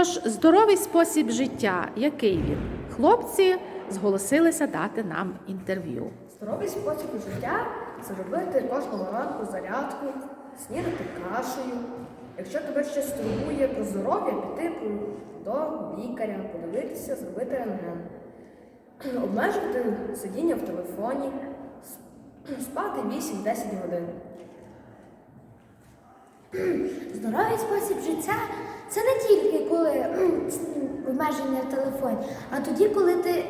Тож, здоровий спосіб життя, який він? Хлопці зголосилися дати нам інтерв'ю. Здоровий спосіб життя це робити кожного ранку зарядку, снідати кашею. Якщо тебе щось турбує про здоров'я, піти до лікаря, подивитися, зробити рентген. Обмежувати сидіння в телефоні, спати 8-10 годин. Здоровий спосіб життя це не тільки коли обмеження в телефоні, а тоді, коли ти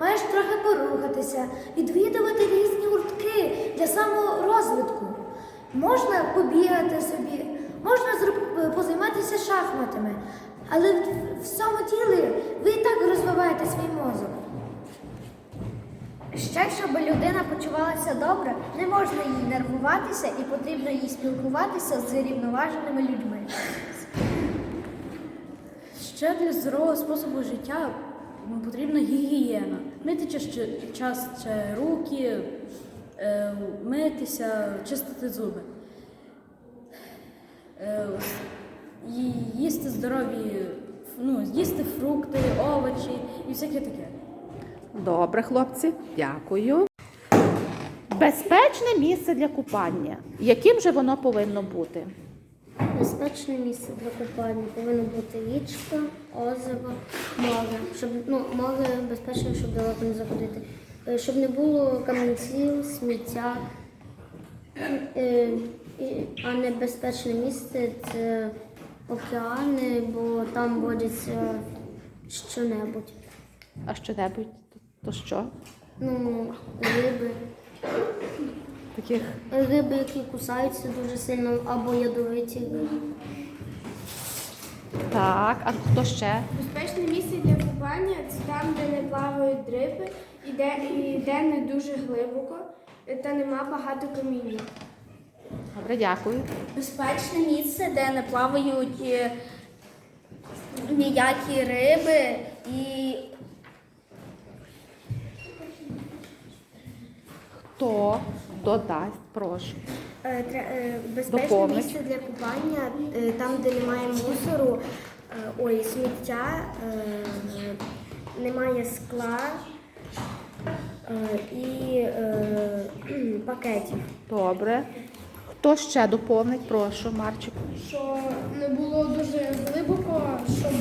маєш трохи порухатися, відвідувати різні гуртки для саморозвитку. Можна побігати собі, можна позайматися шахматами, але в всьому тілі ви і так розвиваєте свій мозок. Ще щоб людина почувалася добре, не можна їй нервуватися і потрібно їй спілкуватися з рівноваженими людьми. Ще для здорового способу життя потрібна гігієна. Мити часто руки, е, митися, чистити зуби. Е, їсти здорові, ну, їсти фрукти, овочі і всяке таке. Добре, хлопці, дякую. Безпечне місце для купання. Яким же воно повинно бути? Безпечне місце для купання повинно бути річка, озеро, море. Щоб ну море безпечно, щоб далеко не заходити. Е, Щоб не було камінців, сміття. Е, А небезпечне місце це океани, бо там водяться що-небудь. А що-небудь? То що? Ну, риби. Таких Риби, які кусаються дуже сильно, або ядовиті риби. так, а хто ще? Безпечне місце для купання це там, де не плавають риби і де, і де не дуже глибоко та нема багато каміння. Добре, дякую. Безпечне місце, де не плавають е, ніякі риби і Хто додасть, прошу. Е, тре- е, Безпечне Доповнить. місце для купання, е, там, де немає мусору, е, ой, сміття, е, немає скла е, і е, пакетів. Добре. Хто ще доповнить, прошу, Марчику. Що не було дуже глибоко, щоб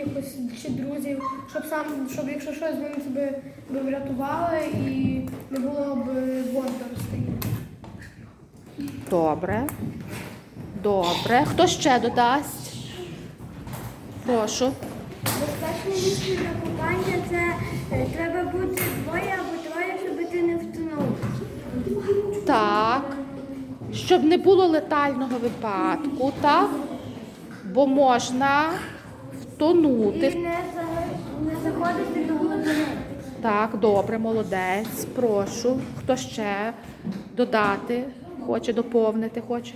якихось чи друзів, щоб сам, щоб якщо щось вони тебе би врятували і не було б водоростей. Добре. Добре. Хто ще додасть? Прошу. Безпечне місце для купання це е, треба бути двоє або троє, щоб ти не втонув. Так. Щоб не було летального випадку, так? Бо можна втонути. І не, не заходити до глибини. Так, добре, молодець. Прошу. Хто ще додати? Хоче доповнити, хоче?